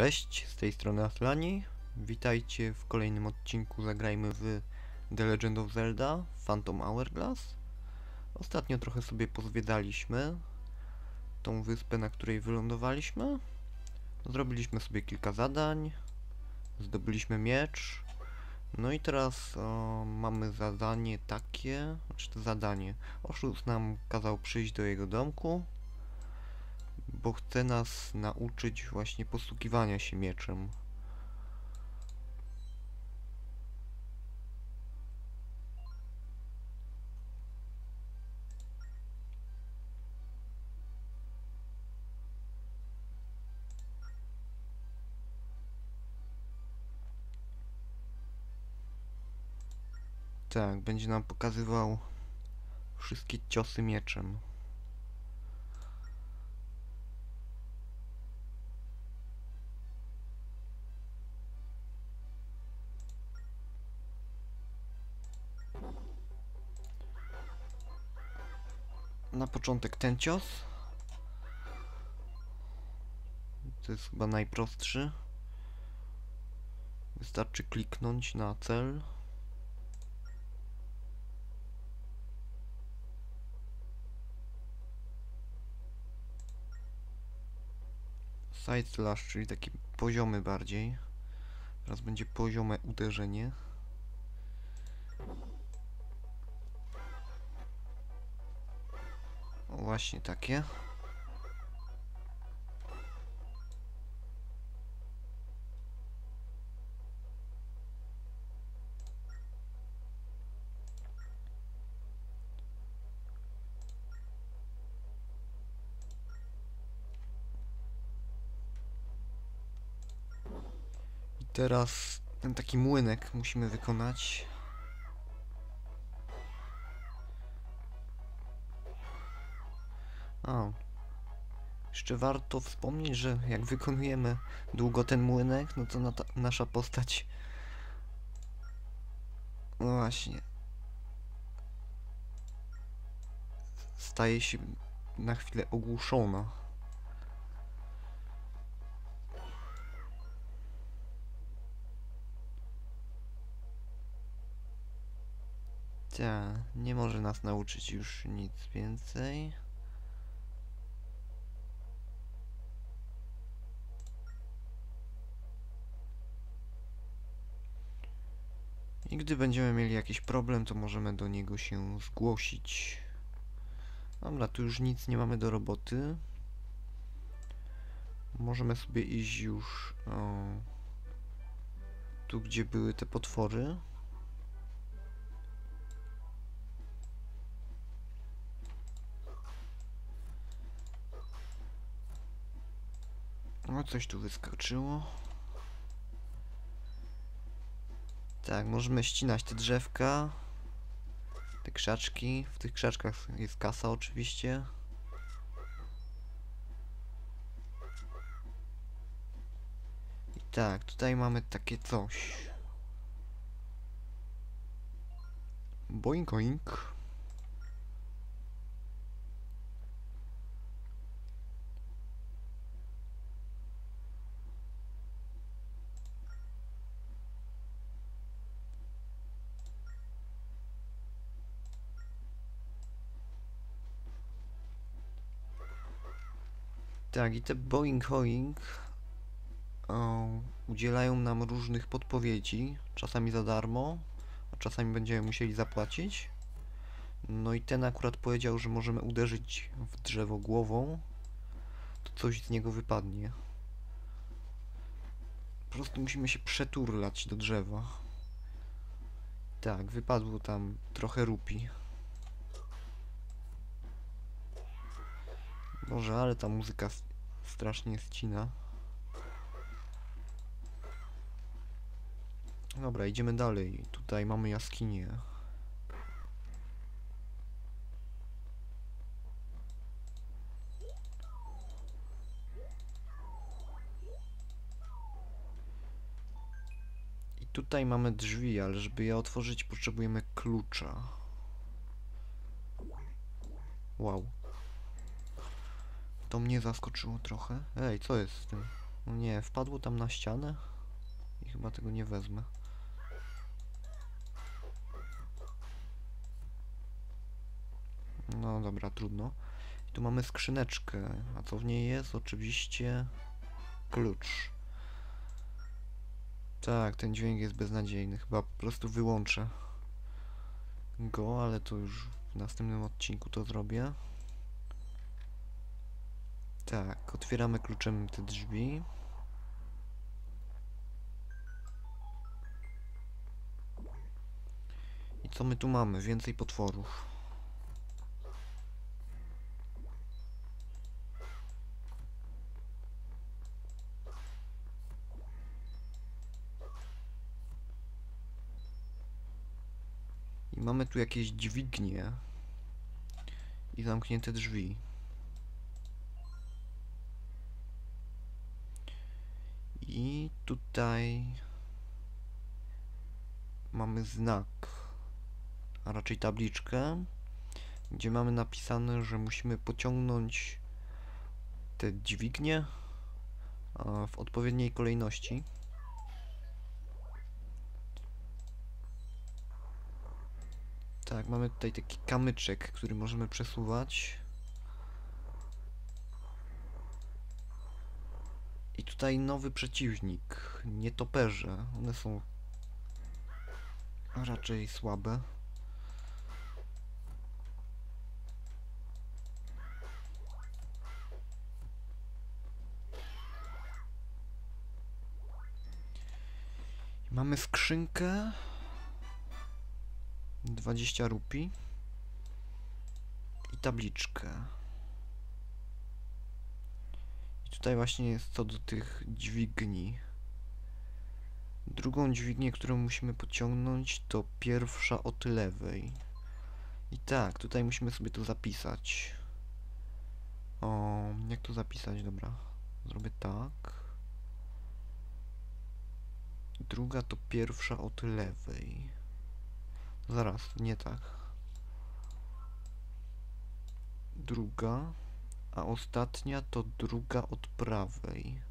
Cześć, z tej strony Aslani. Witajcie w kolejnym odcinku Zagrajmy w The Legend of Zelda Phantom Hourglass. Ostatnio trochę sobie pozwiedzaliśmy tą wyspę, na której wylądowaliśmy. Zrobiliśmy sobie kilka zadań, zdobyliśmy miecz. No i teraz o, mamy zadanie takie, znaczy zadanie. Oszust nam kazał przyjść do jego domku, bo chce nas nauczyć właśnie posługiwania się mieczem. Tak, będzie nam pokazywał wszystkie ciosy mieczem. Na początek ten cios. To jest chyba najprostszy. Wystarczy kliknąć na cel. Side slash, czyli taki poziomy bardziej. Teraz będzie poziome uderzenie. Właśnie takie. Teraz ten taki młynek musimy wykonać. O. Jeszcze warto wspomnieć, że jak wykonujemy długo ten młynek, no to nata- nasza postać. No właśnie. Staje się na chwilę ogłuszona. Ta, nie może nas nauczyć już nic więcej. I gdy będziemy mieli jakiś problem, to możemy do niego się zgłosić. Dobra, tu już nic nie mamy do roboty. Możemy sobie iść już o, tu, gdzie były te potwory. O, coś tu wyskoczyło. Tak, możemy ścinać te drzewka. Te krzaczki. W tych krzaczkach jest kasa oczywiście. I tak, tutaj mamy takie coś. Boink oink. Tak, i te Boeing Hoing o, udzielają nam różnych podpowiedzi, czasami za darmo, a czasami będziemy musieli zapłacić. No i ten akurat powiedział, że możemy uderzyć w drzewo głową, to coś z niego wypadnie. Po prostu musimy się przeturlać do drzewa. Tak, wypadło tam trochę rupi. Boże, ale ta muzyka strasznie ścina. Dobra, idziemy dalej. Tutaj mamy jaskinię. I tutaj mamy drzwi, ale żeby je otworzyć potrzebujemy klucza. Wow. To mnie zaskoczyło trochę. Ej, co jest z tym? No nie, wpadło tam na ścianę i chyba tego nie wezmę. No dobra, trudno. I tu mamy skrzyneczkę, a co w niej jest? Oczywiście klucz. Tak, ten dźwięk jest beznadziejny. Chyba po prostu wyłączę go, ale to już w następnym odcinku to zrobię. Tak, otwieramy kluczem te drzwi. I co my tu mamy? Więcej potworów. I mamy tu jakieś dźwignie i zamknięte drzwi. I tutaj mamy znak, a raczej tabliczkę, gdzie mamy napisane, że musimy pociągnąć te dźwignie w odpowiedniej kolejności. Tak, mamy tutaj taki kamyczek, który możemy przesuwać. I tutaj nowy przeciwnik, nietoperze. One są raczej słabe. Mamy skrzynkę. 20 rupi. I tabliczkę. Tutaj właśnie jest co do tych dźwigni. Drugą dźwignię, którą musimy pociągnąć, to pierwsza od lewej. I tak, tutaj musimy sobie to zapisać. O, jak to zapisać? Dobra, zrobię tak. Druga to pierwsza od lewej. Zaraz, nie tak. Druga, a ostatnia to druga od prawej.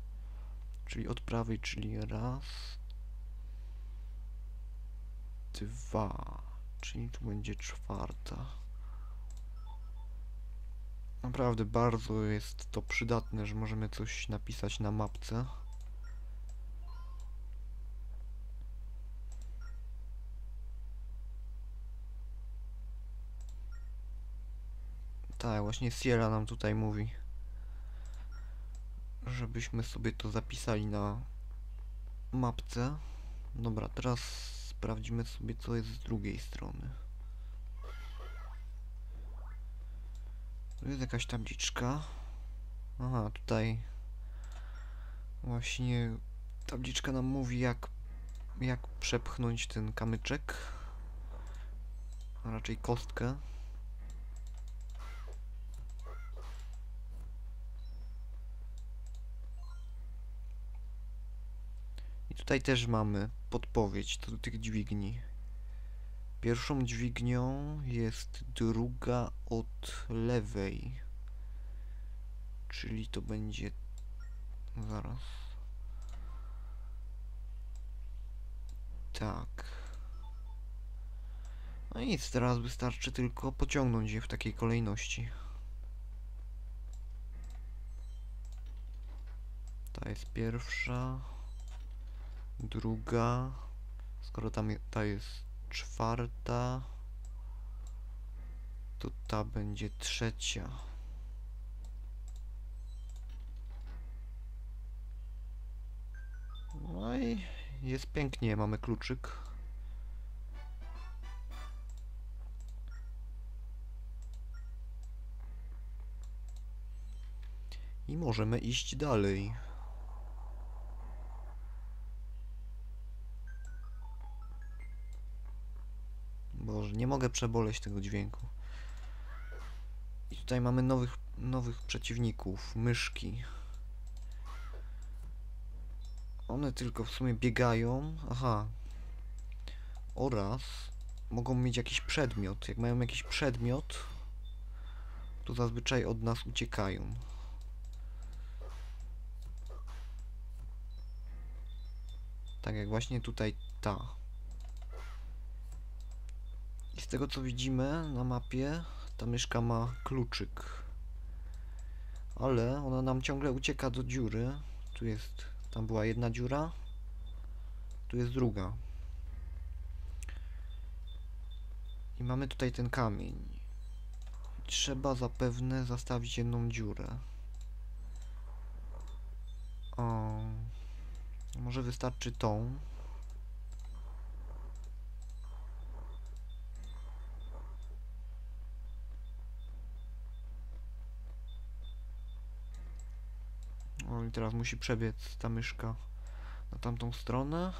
Czyli od prawej, czyli raz, dwa, czyli tu będzie czwarta. Naprawdę bardzo jest to przydatne, że możemy coś napisać na mapce. Tak, właśnie Sierra nam tutaj mówi, żebyśmy sobie to zapisali na mapce. Dobra, teraz sprawdzimy sobie, co jest z drugiej strony. Tu jest jakaś tabliczka. Aha, tutaj właśnie tabliczka nam mówi, jak, jak przepchnąć ten kamyczek. A raczej kostkę. Tutaj też mamy podpowiedź do tych dźwigni. Pierwszą dźwignią jest druga od lewej. Czyli to będzie... Zaraz. Tak. No nic, teraz wystarczy tylko pociągnąć je w takiej kolejności. Ta jest pierwsza druga, skoro tam ta jest czwarta, to ta będzie trzecia. No i jest pięknie, mamy kluczyk. I możemy iść dalej. Nie mogę przeboleć tego dźwięku. I tutaj mamy nowych, nowych przeciwników, myszki. One tylko w sumie biegają. Aha. Oraz mogą mieć jakiś przedmiot. Jak mają jakiś przedmiot, to zazwyczaj od nas uciekają. Tak jak właśnie tutaj ta. Z tego co widzimy na mapie, ta myszka ma kluczyk. Ale ona nam ciągle ucieka do dziury. Tu jest, tam była jedna dziura. Tu jest druga. I mamy tutaj ten kamień. Trzeba zapewne zastawić jedną dziurę. O, może wystarczy tą. O, i teraz musi przebiec ta myszka na tamtą stronę.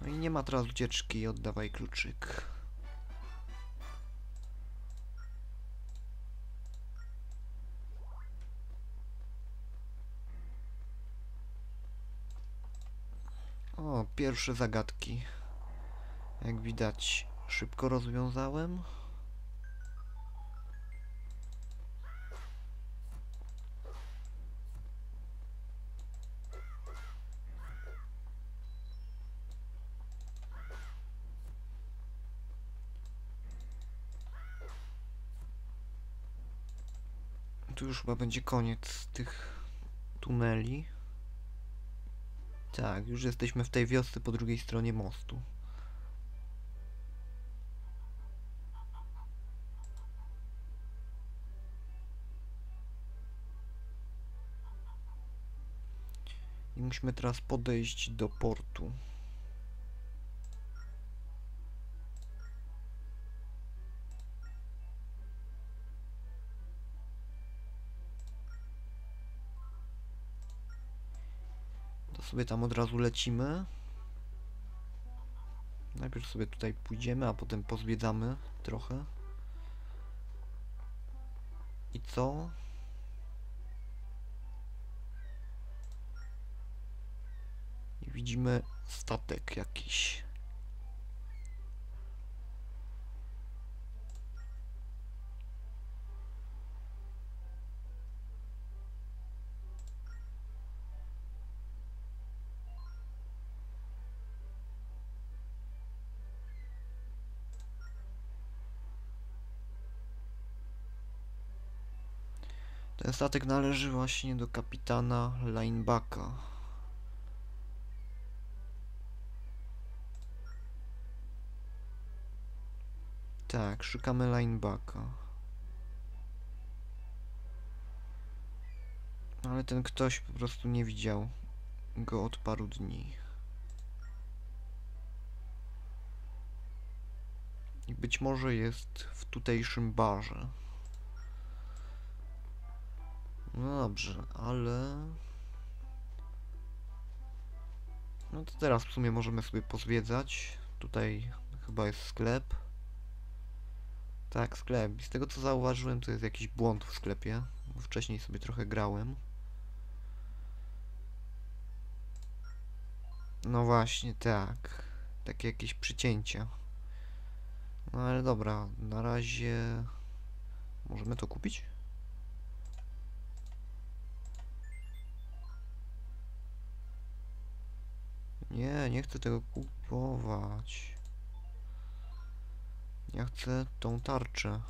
No i nie ma teraz ucieczki, oddawaj kluczyk. O, pierwsze zagadki. Jak widać, szybko rozwiązałem. Tu już chyba będzie koniec tych tuneli. Tak, już jesteśmy w tej wiosce po drugiej stronie mostu. I musimy teraz podejść do portu. Sobie tam od razu lecimy. Najpierw sobie tutaj pójdziemy, a potem pozwiedzamy trochę. I co? I widzimy statek jakiś. Ten statek należy właśnie do kapitana Linebacka. Tak, szukamy Linebacka. Ale ten ktoś po prostu nie widział go od paru dni. I być może jest w tutejszym barze. No dobrze, ale... No to teraz w sumie możemy sobie pozwiedzać. Tutaj chyba jest sklep. Tak, sklep. I z tego co zauważyłem, to jest jakiś błąd w sklepie. Bo Wcześniej sobie trochę grałem. No właśnie, tak. Takie jakieś przycięcia. No ale dobra, na razie... Możemy to kupić? Nie, nie chcę tego kupować. Ja chcę tą tarczę.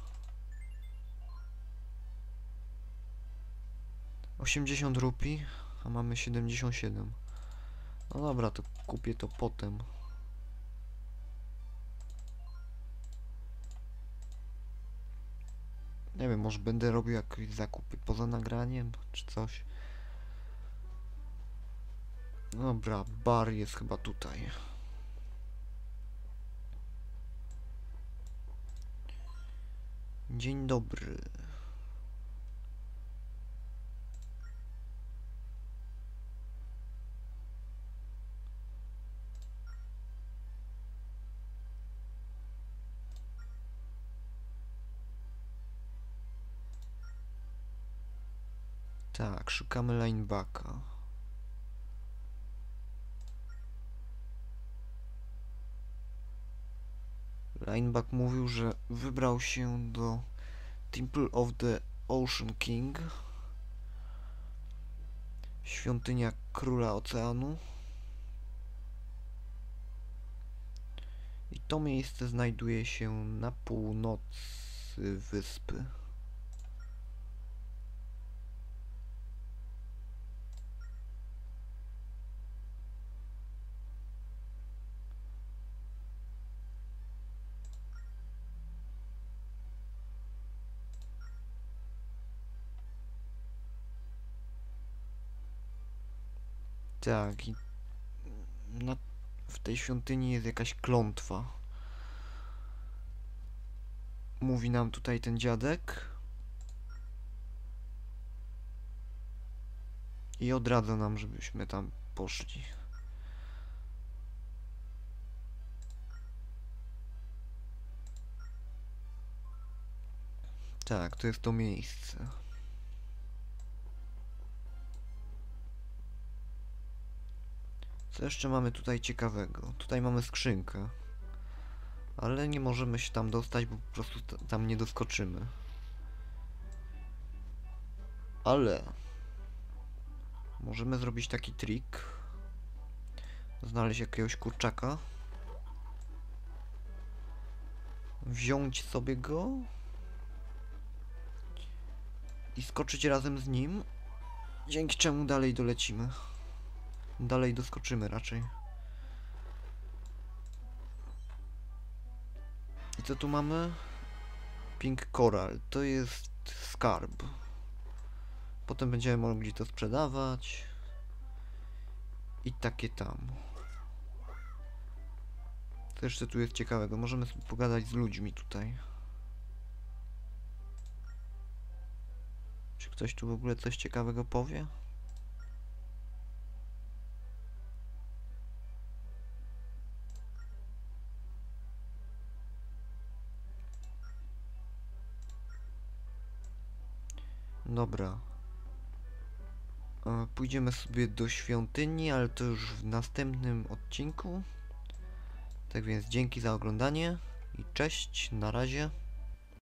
80 rupi, a mamy 77. No dobra, to kupię to potem. Nie wiem, może będę robił jakieś zakupy poza nagraniem, czy coś. Dobra, bar jest chyba tutaj. Dzień dobry. Tak, szukamy linebacka. Einbach mówił, że wybrał się do Temple of the Ocean King, świątynia króla oceanu. I to miejsce znajduje się na północy wyspy. Tak, i na, w tej świątyni jest jakaś klątwa. Mówi nam tutaj ten dziadek. I odradza nam, żebyśmy tam poszli. Tak, to jest to miejsce. Co jeszcze mamy tutaj ciekawego? Tutaj mamy skrzynkę. Ale nie możemy się tam dostać, bo po prostu ta- tam nie doskoczymy. Ale możemy zrobić taki trik. Znaleźć jakiegoś kurczaka. Wziąć sobie go. I skoczyć razem z nim. Dzięki czemu dalej dolecimy. Dalej doskoczymy raczej. I co tu mamy? Pink Coral. To jest skarb. Potem będziemy mogli to sprzedawać. I takie tam. Co jeszcze tu jest ciekawego? Możemy pogadać z ludźmi tutaj. Czy ktoś tu w ogóle coś ciekawego powie? Dobra. E, Pójdziemy sobie do świątyni, ale to już w następnym odcinku. Tak więc dzięki za oglądanie i cześć, na razie.